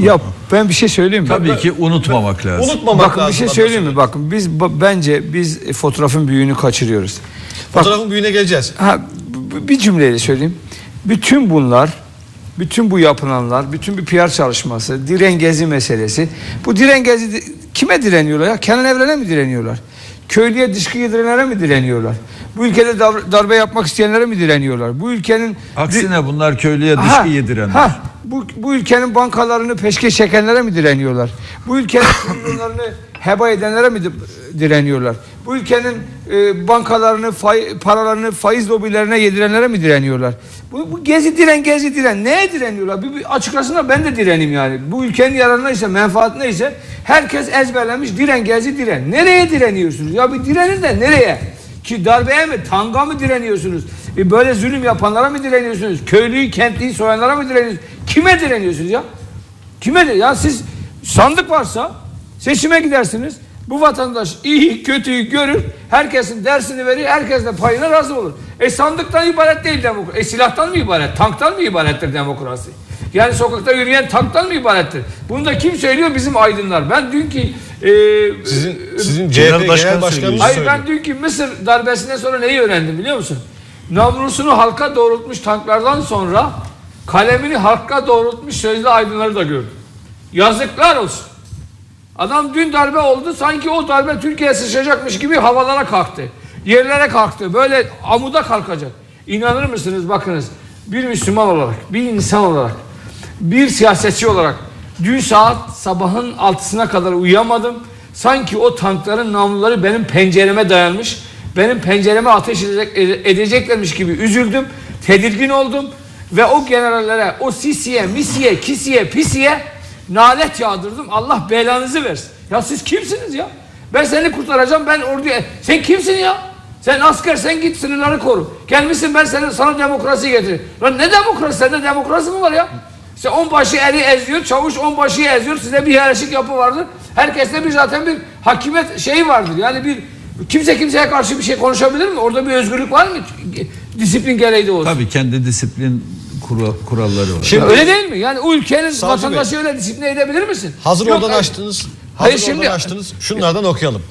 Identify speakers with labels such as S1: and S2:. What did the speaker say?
S1: Ya ben bir şey söyleyeyim mi?
S2: Tabii ki unutmamak lazım.
S3: Unutmamak
S1: Bakın
S3: lazım.
S1: bir şey söyleyeyim mi? Bakın biz bence biz e, fotoğrafın büyüğünü kaçırıyoruz. Bak,
S3: Fotoğrafın büyüğüne geleceğiz.
S1: ha, bir cümleyle söyleyeyim. Bütün bunlar, bütün bu yapılanlar, bütün bir PR çalışması, direngezi meselesi. Bu direngezi di- kime direniyorlar ya? Kenan Evren'e mi direniyorlar? Köylüye dışkı yedirenlere mi direniyorlar? Bu ülkede dar- darbe yapmak isteyenlere mi direniyorlar? Bu ülkenin
S2: Aksine bunlar köylüye dışkı
S1: Ha,
S2: yedirenler.
S1: ha, bu, bu ülkenin bankalarını peşke çekenlere mi direniyorlar? Bu ülkenin milyonlarını heba edenlere mi di- direniyorlar? Bu ülkenin e, bankalarını, fay, paralarını faiz lobilerine yedirenlere mi direniyorlar? Bu, bu gezi diren, gezi diren. Neye direniyorlar? Bir, bir açıklasınlar ben de direneyim yani. Bu ülkenin yararına ise, menfaat neyse herkes ezberlemiş diren, gezi diren. Nereye direniyorsunuz? Ya bir direnin de nereye? Ki darbeye mi, tanga mı direniyorsunuz? E böyle zulüm yapanlara mı direniyorsunuz? Köylüyü, kentliyi soyanlara mı direniyorsunuz? Kime direniyorsunuz ya? Kime de ya siz sandık varsa seçime gidersiniz. Bu vatandaş iyi kötüyü görür. Herkesin dersini verir. Herkes de payına razı olur. E sandıktan ibaret değil demokrasi. E silahtan mı ibaret? Tanktan mı ibarettir demokrasi? Yani sokakta yürüyen tanktan mı ibarettir? Bunu da kim söylüyor? Bizim aydınlar. Ben dünkü e,
S3: Sizin sizin
S2: Genel
S3: CHP
S2: Başkan
S3: Genel Başkanımız
S2: söylüyor.
S1: Hayır ben dünkü Mısır darbesinden sonra neyi öğrendim biliyor musun? Namlusunu halka doğrultmuş tanklardan sonra kalemini halka doğrultmuş sözlü aydınları da gördüm. Yazıklar olsun. Adam dün darbe oldu sanki o darbe Türkiye'ye sıçrayacakmış gibi havalara kalktı. Yerlere kalktı. Böyle amuda kalkacak. İnanır mısınız bakınız bir Müslüman olarak, bir insan olarak, bir siyasetçi olarak dün saat sabahın altısına kadar uyuyamadım. Sanki o tankların namluları benim pencereme dayanmış. Benim pencereme ateş edecek, edeceklermiş gibi üzüldüm. Tedirgin oldum. Ve o generallere, o sisiye, misiye, kisiye, pisiye nalet yağdırdım. Allah belanızı versin. Ya siz kimsiniz ya? Ben seni kurtaracağım. Ben orduya... Sen kimsin ya? Sen asker sen git sınırları koru. Gelmişsin ben sana, sana demokrasi getireyim. Lan ne demokrasi? Sende demokrasi mi var ya? İşte onbaşı eri eziyor, çavuş onbaşıyı eziyor. Size bir hiyerarşik yapı vardır. Herkeste bir zaten bir hakimiyet şeyi vardır. Yani bir kimse kimseye karşı bir şey konuşabilir mi? Orada bir özgürlük var mı? Disiplin gereği de olsun.
S2: Tabii kendi disiplin kura- kuralları var.
S3: Şimdi-
S1: öyle değil mi? Yani ülkenin
S3: Savcı
S1: vatandaşı öyle disipline edebilir misin?
S3: Hazır
S1: Yok,
S3: oradan
S1: hayır.
S3: açtınız. Hazır
S1: Hayır,
S3: oradan
S1: şimdi-
S3: açtınız. Şunlardan okuyalım.